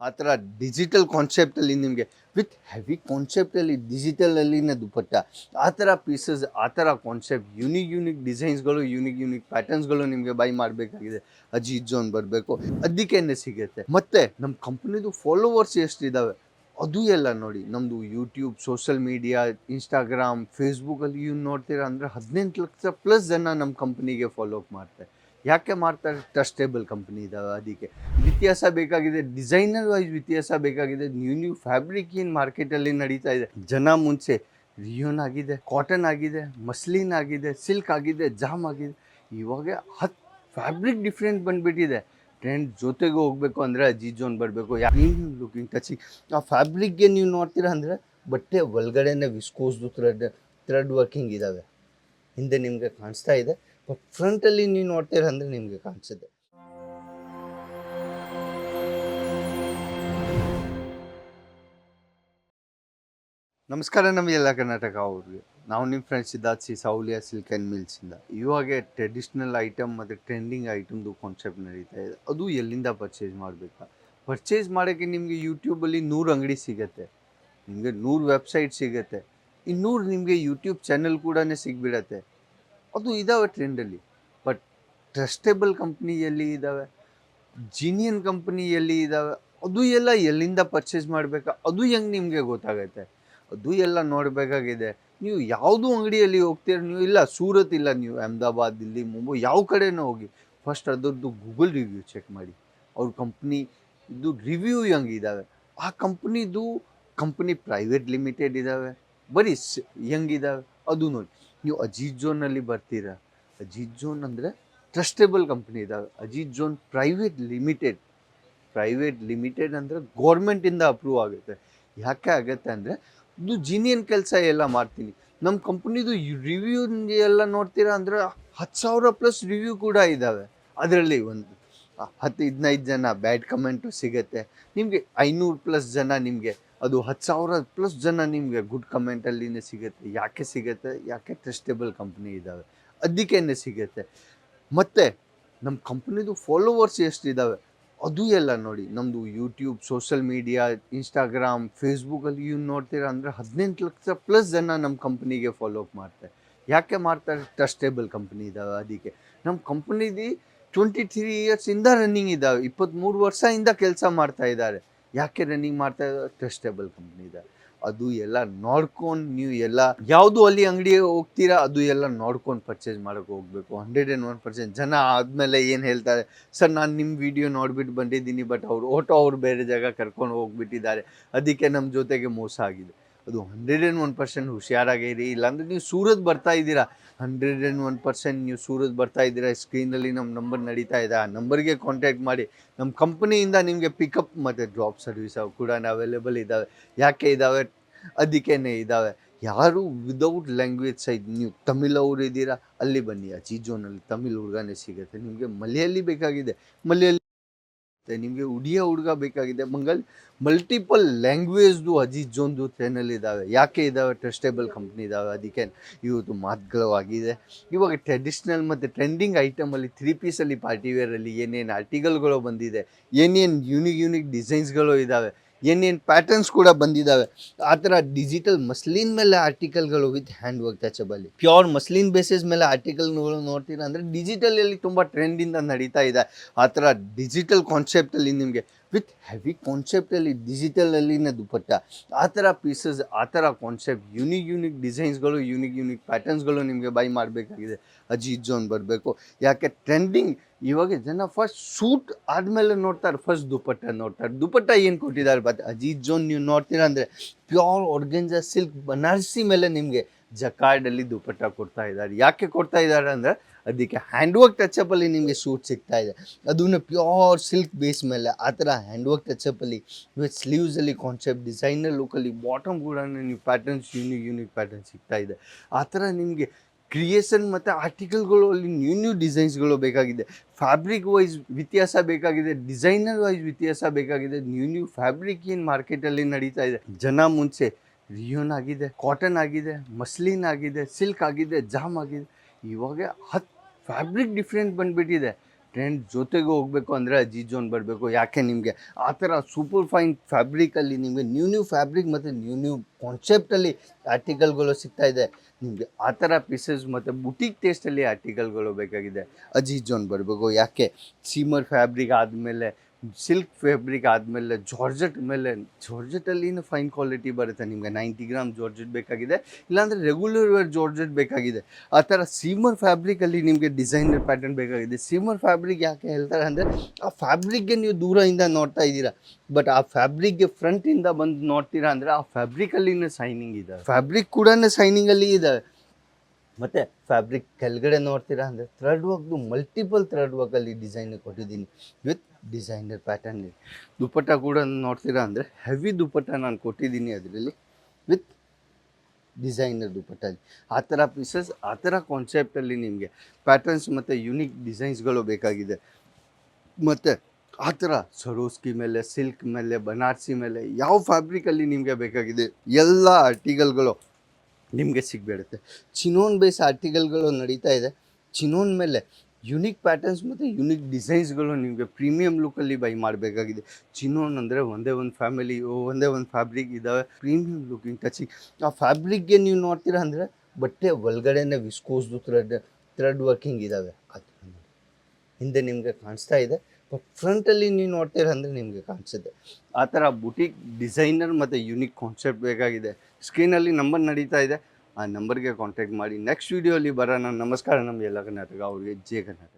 ಆ ಥರ ಡಿಜಿಟಲ್ ಕಾನ್ಸೆಪ್ಟಲ್ಲಿ ನಿಮಗೆ ವಿತ್ ಹೆವಿ ಕಾನ್ಸೆಪ್ಟಲ್ಲಿ ಡಿಜಿಟಲಲ್ಲಿನ ದುಪ್ಪಟ್ಟ. ಆ ಥರ ಪೀಸಸ್ ಆ ಥರ ಕಾನ್ಸೆಪ್ಟ್ ಯುನಿಕ್ ಯುನಿಕ್ ಡಿಸೈನ್ಸ್ಗಳು ಯುನಿಕ್ ಯುನಿಕ್ ಪ್ಯಾಟರ್ನ್ಸ್ಗಳು ನಿಮಗೆ ಬೈ ಮಾಡಬೇಕಾಗಿದೆ. ಅಜಿತ್ ಜೋನ್ ಬರಬೇಕು ಅದಕ್ಕೇನೆ ಸಿಗುತ್ತೆ. ಮತ್ತು ನಮ್ಮ ಕಂಪ್ನಿದು ಫಾಲೋವರ್ಸ್ ಎಷ್ಟಿದ್ದಾವೆ ಅದು ಎಲ್ಲ ನೋಡಿ ನಮ್ಮದು ಯೂಟ್ಯೂಬ್ ಸೋಷಲ್ ಮೀಡಿಯಾ ಇನ್ಸ್ಟಾಗ್ರಾಮ್ ಫೇಸ್ಬುಕ್ಕಲ್ಲಿ ಇವ್ನು ನೋಡ್ತೀರಾ ಅಂದರೆ ಹದಿನೆಂಟು ಲಕ್ಷ ಪ್ಲಸ್ ಜನ ನಮ್ಮ ಕಂಪ್ನಿಗೆ ಫಾಲೋ ಅಪ್ ಮಾಡ್ತಾರೆ. ಯಾಕೆ ಮಾಡ್ತಾರೆ? ಟ್ರಸ್ಟೇಬಲ್ ಕಂಪ್ನಿ ಇದ್ದಾವೆ ಅದಕ್ಕೆ. ವ್ಯತ್ಯಾಸ ಬೇಕಾಗಿದೆ ಡಿಸೈನರ್ ವೈಸ್ ವ್ಯತ್ಯಾಸ ಬೇಕಾಗಿದೆ ನ್ಯೂ ನ್ಯೂ ಫ್ಯಾಬ್ರಿಕ್ ಏನು ಮಾರ್ಕೆಟಲ್ಲಿ ನಡೀತಾ ಇದೆ. ಜನ ಮುಂಚೆ ರಿಯೋನ್ ಆಗಿದೆ ಕಾಟನ್ ಆಗಿದೆ ಮಸ್ಲಿನ್ ಆಗಿದೆ ಸಿಲ್ಕ್ ಆಗಿದೆ ಜಾಮ್ ಆಗಿದೆ. ಇವಾಗ ಹತ್ತು ಫ್ಯಾಬ್ರಿಕ್ ಡಿಫ್ರೆಂಟ್ ಬಂದುಬಿಟ್ಟಿದೆ. ಟ್ರೆಂಡ್ ಜೊತೆಗೆ ಹೋಗಬೇಕು ಅಂದರೆ ಅಜ್ಜಿ ಜೋನ್ ಬರಬೇಕು. ಪ್ರೀಮಿಯಂ ಲುಕಿಂಗ್ ಟಚಿಂಗ್ ಆ ಫ್ಯಾಬ್ರಿಕ್ಗೆ ನೀವು ನೋಡ್ತೀರಾ ಅಂದರೆ ಬಟ್ಟೆ ಒಳಗಡೆನೆ ವಿಸ್ಕೋಸ್ದು ಥ್ರೆಡ್ ಥ್ರೆಡ್ ವರ್ಕಿಂಗ್ ಇದ್ದಾವೆ ಹಿಂದೆ ನಿಮಗೆ ಕಾಣಿಸ್ತಾ ಇದೆ ಬಟ್ ಫ್ರಂಟಲ್ಲಿ ನೀವು ನೋಡ್ತೀರ ಅಂದರೆ ನಿಮಗೆ ಕಾಣಿಸುತ್ತೆ. ನಮಸ್ಕಾರ, ನಮಗೆಲ್ಲ ಕರ್ನಾಟಕ ಅವ್ರಿಗೆ. ನಾವು ನಿಮ್ಮ ಫ್ರೆಂಡ್ಸ್ ಇದ್ದ ಸಿ ಸೌಲಿಯ ಸಿಲ್ಕ್ ಆ್ಯಂಡ್ ಮಿಲ್ಸಿಂದ ಇವಾಗೆ ಟ್ರೆಡಿಷ್ನಲ್ ಐಟಮ್ ಮತ್ತು ಟ್ರೆಂಡಿಂಗ್ ಐಟಮ್ದು ಕಾನ್ಸೆಪ್ಟ್ ನಡೀತಾ ಇದೆ. ಅದು ಎಲ್ಲಿಂದ ಪರ್ಚೇಸ್ ಮಾಡಬೇಕಾ? ಪರ್ಚೇಸ್ ಮಾಡೋಕ್ಕೆ ನಿಮಗೆ ಯೂಟ್ಯೂಬಲ್ಲಿ ನೂರು ಅಂಗಡಿ ಸಿಗುತ್ತೆ. ನಿಮಗೆ ನೂರು ವೆಬ್ಸೈಟ್ ಸಿಗುತ್ತೆ. ಇನ್ನೂರು ನಿಮಗೆ ಯೂಟ್ಯೂಬ್ ಚಾನೆಲ್ ಕೂಡ ಸಿಗ್ಬಿಡತ್ತೆ. ಅದು ಇದ್ದಾವೆ ಟ್ರೆಂಡಲ್ಲಿ ಬಟ್ ಟ್ರಸ್ಟೇಬಲ್ ಕಂಪ್ನಿ ಎಲ್ಲಿ ಇದ್ದಾವೆ ಜೀನಿಯನ್ ಕಂಪ್ನಿ ಎಲ್ಲಿ ಇದ್ದಾವೆ ಅದು ಎಲ್ಲ ಎಲ್ಲಿಂದ ಪರ್ಚೇಸ್ ಮಾಡಬೇಕಾ? ಅದು ಹೆಂಗೆ ನಿಮಗೆ ಗೊತ್ತಾಗತ್ತೆ? ಅದು ಎಲ್ಲ ನೋಡಬೇಕಾಗಿದೆ. ನೀವು ಯಾವುದು ಅಂಗಡಿಯಲ್ಲಿ ಹೋಗ್ತೀರ? ನೀವು ಇಲ್ಲ, ಸೂರತ್ ಇಲ್ಲ, ನೀವು ಅಹಮದಾಬಾದ್ ಇಲ್ಲಿ ಮುಂಬೈ, ಯಾವ ಕಡೆನೂ ಹೋಗಿ. ಫಸ್ಟ್ ಅದರದ್ದು ಗೂಗಲ್ ರಿವ್ಯೂ ಚೆಕ್ ಮಾಡಿ. ಅವ್ರ ಕಂಪ್ನಿ ಇದು ರಿವ್ಯೂ ಹೆಂಗಿದ್ದಾವೆ ಆ ಕಂಪ್ನಿದು ಕಂಪ್ನಿ ಪ್ರೈವೇಟ್ ಲಿಮಿಟೆಡ್ ಇದ್ದಾವೆ ಬರೀ ಸ್ ಹೆಂಗಿದ್ದಾವೆ ಅದು ನೋಡಿ. ನೀವು ಅಜಿತ್ ಝೋನಲ್ಲಿ ಬರ್ತೀರಾ? ಅಜೀತ್ ಜೋನ್ ಅಂದರೆ ಟ್ರಸ್ಟೇಬಲ್ ಕಂಪ್ನಿ ಇದ್ದಾವೆ Ajit zone private limited private limited ಅಂದರೆ ಗೌರ್ಮೆಂಟಿಂದ ಅಪ್ರೂವ್ ಆಗುತ್ತೆ. ಯಾಕೆ ಆಗುತ್ತೆ ಅಂದರೆ ಇದು ಜೀನಿಯನ್ ಕೆಲಸ ಎಲ್ಲ ಮಾಡ್ತೀನಿ. ನಮ್ಮ ಕಂಪ್ನಿದು ರಿವ್ಯೂ ಎಲ್ಲ ನೋಡ್ತೀರಾ ಅಂದರೆ ಹತ್ತು ಸಾವಿರ ಪ್ಲಸ್ ರಿವ್ಯೂ ಕೂಡ ಇದ್ದಾವೆ. ಅದರಲ್ಲಿ ಒಂದು ಹತ್ತು ಹದಿನೈದು ಜನ ಬ್ಯಾಡ್ ಕಮೆಂಟು ಸಿಗುತ್ತೆ. ನಿಮಗೆ ಐನೂರು ಪ್ಲಸ್ ಜನ ನಿಮಗೆ, ಅದು ಹತ್ತು ಸಾವಿರ ಪ್ಲಸ್ ಜನ ನಿಮಗೆ ಗುಡ್ ಕಮೆಂಟಲ್ಲಿನೇ ಸಿಗುತ್ತೆ. ಯಾಕೆ ಸಿಗುತ್ತೆ? ಯಾಕೆ ಟ್ರಸ್ಟೇಬಲ್ ಕಂಪ್ನಿ ಇದ್ದಾವೆ? ಅದಕ್ಕೇನೆ ಸಿಗುತ್ತೆ. ಮತ್ತು ನಮ್ಮ ಕಂಪ್ನಿದು ಫಾಲೋವರ್ಸ್ ಎಷ್ಟಿದ್ದಾವೆ ಅದು ಎಲ್ಲ ನೋಡಿ ನಮ್ಮದು ಯೂಟ್ಯೂಬ್ ಸೋಷಲ್ ಮೀಡಿಯಾ ಇನ್ಸ್ಟಾಗ್ರಾಮ್ ಫೇಸ್ಬುಕ್ಕಲ್ಲಿ ಇವ್ನು ನೋಡ್ತೀರಾ ಅಂದರೆ ಹದಿನೆಂಟು ಲಕ್ಷ ಪ್ಲಸ್ ಜನ ನಮ್ಮ ಕಂಪ್ನಿಗೆ ಫಾಲೋ ಅಪ್ ಮಾಡ್ತಾರೆ. ಯಾಕೆ ಮಾಡ್ತಾರೆ? ಟ್ರಸ್ಟೇಬಲ್ ಕಂಪ್ನಿ ಇದ್ದಾವೆ ಅದಕ್ಕೆ. ನಮ್ಮ ಕಂಪ್ನಿದು ಟ್ವೆಂಟಿ ತ್ರೀ ಇಯರ್ಸಿಂದ ರನ್ನಿಂಗ್ ಇದ್ದಾವೆ ಇಪ್ಪತ್ತ್ಮೂರು ವರ್ಷದಿಂದ ಕೆಲಸ ಮಾಡ್ತಾ ಇದ್ದಾರೆ. ಯಾಕೆ ರನ್ನಿಂಗ್ ಮಾಡ್ತಾ ಇದ್ದಾರೆ? ಟ್ರಸ್ಟೇಬಲ್ ಕಂಪ್ನಿ ಇದೆ ಅದು ಎಲ್ಲ ನೋಡ್ಕೊಂಡು ನೀವು ಎಲ್ಲ ಯಾವುದು ಅಲ್ಲಿ ಅಂಗಡಿ ಹೋಗ್ತೀರಾ, ಅದು ಎಲ್ಲ ನೋಡ್ಕೊಂಡು ಪರ್ಚೇಸ್ ಮಾಡೋಕೆ ಹೋಗಬೇಕು. ಹಂಡ್ರೆಡ್ ಆ್ಯಂಡ್ ಒನ್ ಪರ್ಸೆಂಟ್ ಜನ ಆದಮೇಲೆ ಏನು ಹೇಳ್ತಾರೆ, ಸರ್, ನಾನು ನಿಮ್ಮ ವಿಡಿಯೋ ನೋಡ್ಬಿಟ್ಟು ಬಂದಿದ್ದೀನಿ ಬಟ್ ಅವ್ರು ಓಟೋ ಅವ್ರು ಬೇರೆ ಜಾಗ ಕರ್ಕೊಂಡು ಹೋಗ್ಬಿಟ್ಟಿದ್ದಾರೆ. ಅದಕ್ಕೆ ನಮ್ಮ ಜೊತೆಗೆ ಮೋಸ ಆಗಿದೆ. ಅದು ಹಂಡ್ರೆಡ್ ಆ್ಯಂಡ್ ಒನ್ ಪರ್ಸೆಂಟ್ ಹುಷಾರಾಗಿರಿ. ಇಲ್ಲಾಂದರೆ ನೀವು ಸೂರತ್ ಬರ್ತಾ ಇದ್ದೀರಾ. ಹಂಡ್ರೆಡ್ ಆ್ಯಂಡ್ ಒನ್ ಪರ್ಸೆಂಟ್ ನೀವು ಸೂರತ್ ಬರ್ತಾ ಇದ್ದೀರಾ. ಸ್ಕ್ರೀನಲ್ಲಿ ನಮ್ಮ ನಂಬರ್ ನಡೀತಾ ಇದೆ. ಆ ನಂಬರ್ಗೆ ಕಾಂಟ್ಯಾಕ್ಟ್ ಮಾಡಿ. ನಮ್ಮ ಕಂಪ್ನಿಯಿಂದ ನಿಮಗೆ ಪಿಕಪ್ ಮತ್ತು ಡ್ರಾಪ್ ಸರ್ವಿಸ್ ಅವು ಕೂಡ ಅವೈಲೇಬಲ್ ಇದ್ದಾವೆ ಯಾಕೆ ಇದ್ದಾವೆ ಅದಕ್ಕೇನೆ ಇದ್ದಾವೆ ಯಾರು ವಿದೌಟ್ ಲ್ಯಾಂಗ್ವೇಜ್ ಸೈಡ್ ನೀವು ತಮಿಳ್ ಅವರು ಇದ್ದೀರಾ? ಅಲ್ಲಿ ಬನ್ನಿ. ಆ ಜೋನಲ್ಲಿ ತಮಿಳ್ ಹುಡುಗನೇ ಸಿಗುತ್ತೆ. ನಿಮಗೆ ಮಲೆಯಲ್ಲಿ ಬೇಕಾಗಿದೆ. ಮಲೆಯಲ್ಲಿ ನಿಮಗೆ ಉಡಿಯ ಹುಡುಗ ಬೇಕಾಗಿದೆ. ಮಂಗಲ್ ಮಲ್ಟಿಪಲ್ ಲ್ಯಾಂಗ್ವೇಜ್ದು ಅಜೀಜ್ ಜೋನ್ದು ಚಾನಲ್ ಇದ್ದಾವೆ ಯಾಕೆ ಇದ್ದಾವೆ ಟ್ರಸ್ಟೇಬಲ್ ಕಂಪ್ನಿ ಇದ್ದಾವೆ ಅದಕ್ಕೆ ಇವತ್ತು ಮಾತುಗಳು ಆಗಿದೆ ಇವಾಗ ಟ್ರೆಡಿಷ್ನಲ್ ಮತ್ತು ಟ್ರೆಂಡಿಂಗ್ ಐಟಮಲ್ಲಿ ತ್ರೀ ಪೀಸಲ್ಲಿ ಪಾರ್ಟಿವೇರಲ್ಲಿ ಏನೇನು ಆರ್ಟಿಕಲ್ಗಳು ಬಂದಿದೆ, ಏನೇನು ಯೂನಿಕ್ ಯೂನಿಕ್ ಡಿಸೈನ್ಸ್ಗಳು ಇದ್ದಾವೆ ಏನೇನು ಪ್ಯಾಟರ್ನ್ಸ್ ಕೂಡ ಬಂದಿದ್ದಾವೆ ಆ ಥರ ಡಿಜಿಟಲ್ ಮಸ್ಲಿನ್ ಮೇಲೆ ಆರ್ಟಿಕಲ್ಗಳು ವಿತ್ ಹ್ಯಾಂಡ್ ವರ್ಕ್ ಟಚಬಲ್ಲಿ ಪ್ಯೂರ್ ಮಸ್ಲಿನ್ ಬೇಸಿಸ್ ಮೇಲೆ ಆರ್ಟಿಕಲ್ಗಳು ನೋಡ್ತೀರಾ ಅಂದರೆ ಡಿಜಿಟಲಲ್ಲಿ ತುಂಬ ಟ್ರೆಂಡಿಂದ ನಡೀತಾ ಇದೆ. ಆ ಥರ ಡಿಜಿಟಲ್ ಕಾನ್ಸೆಪ್ಟಲ್ಲಿ ನಿಮಗೆ ವಿತ್ ಹೆವಿ ಕಾನ್ಸೆಪ್ಟಲ್ಲಿ ಡಿಜಿಟಲಲ್ಲಿನ ದುಪಟ್ಟ. ಆ ಥರ ಪೀಸಸ್ ಆ ಥರ ಕಾನ್ಸೆಪ್ಟ್ ಯುನಿಕ್ ಯುನಿಕ್ ಡಿಸೈನ್ಸ್ಗಳು ಯುನಿಕ್ ಯುನಿಕ್ ಪ್ಯಾಟರ್ನ್ಸ್ಗಳು ನಿಮಗೆ ಬೈ ಮಾಡಬೇಕಾಗಿದೆ. ಅಜೀತ್ ಜೋನ್ ಬರಬೇಕು. ಯಾಕೆ ಟ್ರೆಂಡಿಂಗ್ ಇವಾಗ ಜನ ಫಸ್ಟ್ ಸೂಟ್ ಆದಮೇಲೆ ನೋಡ್ತಾರೆ ಫಸ್ಟ್ ದುಪಟ್ಟ ನೋಡ್ತಾರೆ. ದುಪಟ್ಟ ಏನು ಕೊಟ್ಟಿದ್ದಾರೆ? ಬಟ್ ಅಜೀತ್ ಜೋನ್ ನೀವು ನೋಡ್ತೀರಾ ಅಂದರೆ ಪ್ಯೂರ್ ಆರ್ಗೆಂಜಾ ಸಿಲ್ಕ್ ಬನಾರಸಿ ಮೇಲೆ ನಿಮಗೆ ಜಕಾರ್ಡಲ್ಲಿ ದುಪಟ್ಟ ಕೊಡ್ತಾ ಇದ್ದಾರೆ. ಯಾಕೆ ಕೊಡ್ತಾ ಇದ್ದಾರೆ ಅಂದರೆ ಅದಕ್ಕೆ ಹ್ಯಾಂಡ್ ವರ್ಕ್ ಟಚಪ್ಪಲ್ಲಿ ನಿಮಗೆ ಸೂಟ್ ಸಿಗ್ತಾ ಇದೆ. ಅದನ್ನು ಪ್ಯೂರ್ ಸಿಲ್ಕ್ ಬೇಸ್ ಮೇಲೆ ಆ ಥರ ಹ್ಯಾಂಡ್ ವರ್ಕ್ ಟಚಪ್ಪಲ್ಲಿ ವಿತ್ ಸ್ಲೀವ್ಸಲ್ಲಿ ಕಾನ್ಸೆಪ್ಟ್ ಡಿಸೈನರ್ ಲುಕಲ್ಲಿ ಬಾಟಮ್ ಕೂಡ ನೀವು ಪ್ಯಾಟರ್ನ್ಸ್ ಯೂನಿಕ್ ಯೂನಿಕ್ ಪ್ಯಾಟರ್ನ್ ಸಿಗ್ತಾ ಇದೆ. ಆ ಥರ ನಿಮಗೆ ಕ್ರಿಯೇಷನ್ ಮತ್ತು ಆರ್ಟಿಕಲ್ಗಳು ಅಲ್ಲಿ ನ್ಯೂ ನ್ಯೂ ಡಿಸೈನ್ಸ್ಗಳು ಬೇಕಾಗಿದೆ. ಫ್ಯಾಬ್ರಿಕ್ ವೈಸ್ ವ್ಯತ್ಯಾಸ ಬೇಕಾಗಿದೆ. ಡಿಸೈನರ್ ವೈಸ್ ವ್ಯತ್ಯಾಸ ಬೇಕಾಗಿದೆ. ನ್ಯೂ ನ್ಯೂ ಫ್ಯಾಬ್ರಿಕ್ ಏನು ಮಾರ್ಕೆಟಲ್ಲಿ ನಡೀತಾ ಇದೆ. ಜನ ಮುಂಚೆ ರಿಯೋನ್ ಆಗಿದೆ ಕಾಟನ್ ಆಗಿದೆ ಮಸ್ಲಿನ್ ಆಗಿದೆ ಸಿಲ್ಕ್ ಆಗಿದೆ ಜಾಮ್ ಆಗಿದೆ. ಇವಾಗ ಹತ್ತು ಫ್ಯಾಬ್ರಿಕ್ ಡಿಫ್ರೆಂಟ್ ಬಂದುಬಿಟ್ಟಿದೆ. ಟ್ರೆಂಡ್ ಜೊತೆಗೆ ಹೋಗಬೇಕು ಅಂದರೆ ಜೋನ್ ಬರಬೇಕು. ಯಾಕೆ ನಿಮಗೆ? ಆ ಥರ ಸೂಪರ್ ಫೈನ್ ಫ್ಯಾಬ್ರಿಕಲ್ಲಿ ನಿಮಗೆ ನ್ಯೂ ನ್ಯೂ ಫ್ಯಾಬ್ರಿಕ್ ಮತ್ತು ನ್ಯೂ ನ್ಯೂ ಕಾನ್ಸೆಪ್ಟಲ್ಲಿ ಆರ್ಟಿಕಲ್ಗಳು ಸಿಗ್ತಾ ಇದೆ. ನಿಮಗೆ ಆ ಥರ ಪೀಸಸ್ ಮತ್ತು ಬುಟಿಕ್ ಟೇಸ್ಟಲ್ಲಿ ಆರ್ಟಿಕಲ್ಗಳು ಬೇಕಾಗಿದೆ. ಅಜೀಜ್ ಜೋನ್ ಬರಬೇಕು. ಯಾಕೆ? ಸೀಮರ್ ಫ್ಯಾಬ್ರಿಕ್ ಆದಮೇಲೆ ಸಿಲ್ಕ್ ಫ್ಯಾಬ್ರಿಕ್ ಆದಮೇಲೆ ಜಾರ್ಜೆಟ್ ಮೇಲೆ, ಜಾರ್ಜೆಟಲ್ಲಿ ಫೈನ್ ಕ್ವಾಲಿಟಿ ಬರುತ್ತೆ ನಿಮಗೆ? ನೈಂಟಿ ಗ್ರಾಮ್ ಜಾರ್ಜೆಟ್ ಬೇಕಾಗಿದೆ. ಇಲ್ಲಾಂದರೆ ರೆಗ್ಯುಲರ್ ವೇರ್ ಜಾರ್ಜೆಟ್ ಬೇಕಾಗಿದೆ. ಆ ಥರ ಸೀಮರ್ ಫ್ಯಾಬ್ರಿಕಲ್ಲಿ ನಿಮಗೆ ಡಿಸೈನರ್ ಪ್ಯಾಟರ್ನ್ ಬೇಕಾಗಿದೆ. ಸೀಮರ್ ಫ್ಯಾಬ್ರಿಕ್ ಯಾಕೆ ಹೇಳ್ತಾರೆ ಅಂದರೆ, ಆ ಫ್ಯಾಬ್ರಿಕ್ಗೆ ನೀವು ದೂರದಿಂದ ನೋಡ್ತಾ ಇದ್ದೀರಾ. ಬಟ್ ಆ ಫ್ಯಾಬ್ರಿಕ್ಗೆ ಫ್ರಂಟಿಂದ ಬಂದು ನೋಡ್ತೀರಾ ಅಂದರೆ, ಆ ಫ್ಯಾಬ್ರಿಕಲ್ಲಿನ ಸೈನಿಂಗ್ ಇದೆ. ಫ್ಯಾಬ್ರಿಕ್ ಕೂಡ ಸೈನಿಂಗಲ್ಲಿ ಇದೆ. ಮತ್ತು ಫ್ಯಾಬ್ರಿಕ್ ಕೆಳಗಡೆ ನೋಡ್ತೀರಾ ಅಂದರೆ ಥ್ರೆಡ್ ವರ್ಕ್ದು ಮಲ್ಟಿಪಲ್ ಥ್ರೆಡ್ ವರ್ಕಲ್ಲಿ ಡಿಸೈನ್ ಕೊಟ್ಟಿದ್ದೀನಿ ವಿತ್ ಡಿಸೈನರ್ ಪ್ಯಾಟರ್ನ್ ದುಪ್ಪಟ್ಟ ಕೂಡ ನೋಡ್ತೀರಾ ಅಂದರೆ ಹೆವಿ ದುಪ್ಪಟ್ಟ ನಾನು ಕೊಟ್ಟಿದ್ದೀನಿ ಅದರಲ್ಲಿ ವಿತ್ ಡಿಸೈನರ್ ದುಪ್ಪಟ್ಟಲ್ಲಿ ಆ ಥರ ಪೀಸಸ್ ಆ ಥರ ಕಾನ್ಸೆಪ್ಟಲ್ಲಿ ನಿಮಗೆ ಪ್ಯಾಟರ್ನ್ಸ್ ಮತ್ತು ಯುನಿಕ್ ಡಿಸೈನ್ಸ್ಗಳು ಬೇಕಾಗಿದೆ. ಮತ್ತು ಆ ಥರ ಸರೋಸ್ಕಿ ಮೇಲೆ ಸಿಲ್ಕ್ ಮೇಲೆ ಬನಾರ್ಸಿ ಮೇಲೆ ಯಾವ ಫ್ಯಾಬ್ರಿಕಲ್ಲಿ ನಿಮಗೆ ಬೇಕಾಗಿದೆ? ಎಲ್ಲ ಆರ್ಟಿಕಲ್ಗಳು ನಿಮಗೆ ಸಿಗ್ಬಿಡುತ್ತೆ. ಚಿನೋನ್ ಬೇಸ್ ಆರ್ಟಿಕಲ್ಗಳು ನಡೀತಾ ಇದೆ. ಚಿನೋನ್ ಮೇಲೆ ಯುನಿಕ್ ಪ್ಯಾಟರ್ನ್ಸ್ ಮತ್ತು ಯುನಿಕ್ ಡಿಸೈನ್ಸ್ಗಳು ನಿಮಗೆ ಪ್ರೀಮಿಯಂ ಲುಕ್ಕಲ್ಲಿ ಬೈ ಮಾಡಬೇಕಾಗಿದೆ. ಚಿನೋನ್ ಅಂದರೆ ಒಂದೇ ಒಂದು ಫ್ಯಾಮಿಲಿ ಒಂದೇ ಒಂದು ಫ್ಯಾಬ್ರಿಕ್ ಇದ್ದಾವೆ ಪ್ರೀಮಿಯಂ ಲುಕಿಂಗ್ ಟಚಿಂಗ್ ಆ ಫ್ಯಾಬ್ರಿಕ್ಗೆ ನೀವು ನೋಡ್ತೀರಾ ಅಂದರೆ ಬಟ್ಟೆ ಒಳಗಡೆನೆ ವಿಸ್ಕೋಸ್ದು ಥ್ರೆಡ್ ಥ್ರೆಡ್ ವರ್ಕಿಂಗ್ ಇದ್ದಾವೆ ಅದು ಹಿಂದೆ ನಿಮಗೆ ಕಾಣಿಸ್ತಾ ಇದೆ. ಫ್ರಂಟಲ್ಲಿ ನೀವು ನೋಡ್ತೀರಾ ಅಂದರೆ ನಿಮಗೆ ಕಾಣಿಸುತ್ತೆ ಆ ಥರ ಬುಟೀಕ್ ಡಿಸೈನರ್ ಮತ್ತು ಯುನಿಕ್ ಕಾನ್ಸೆಪ್ಟ್ ಬೇಕಾಗಿದೆ. ಸ್ಕ್ರೀನಲ್ಲಿ ನಂಬರ್ ನಡೀತಾ ಇದೆ. ಆ ನಂಬರ್ಗೆ ಕಾಂಟ್ಯಾಕ್ಟ್ ಮಾಡಿ. ನೆಕ್ಸ್ಟ್ ವೀಡಿಯೋಲಿ ಬರೋಣ. ನಮಸ್ಕಾರ ನಮ್ಮ ಎಲ್ಲ ಕರ್ನಾಟಕ ಅವ್ರಿಗೆ ಜೆ ಕರ್ನಾಟಕ.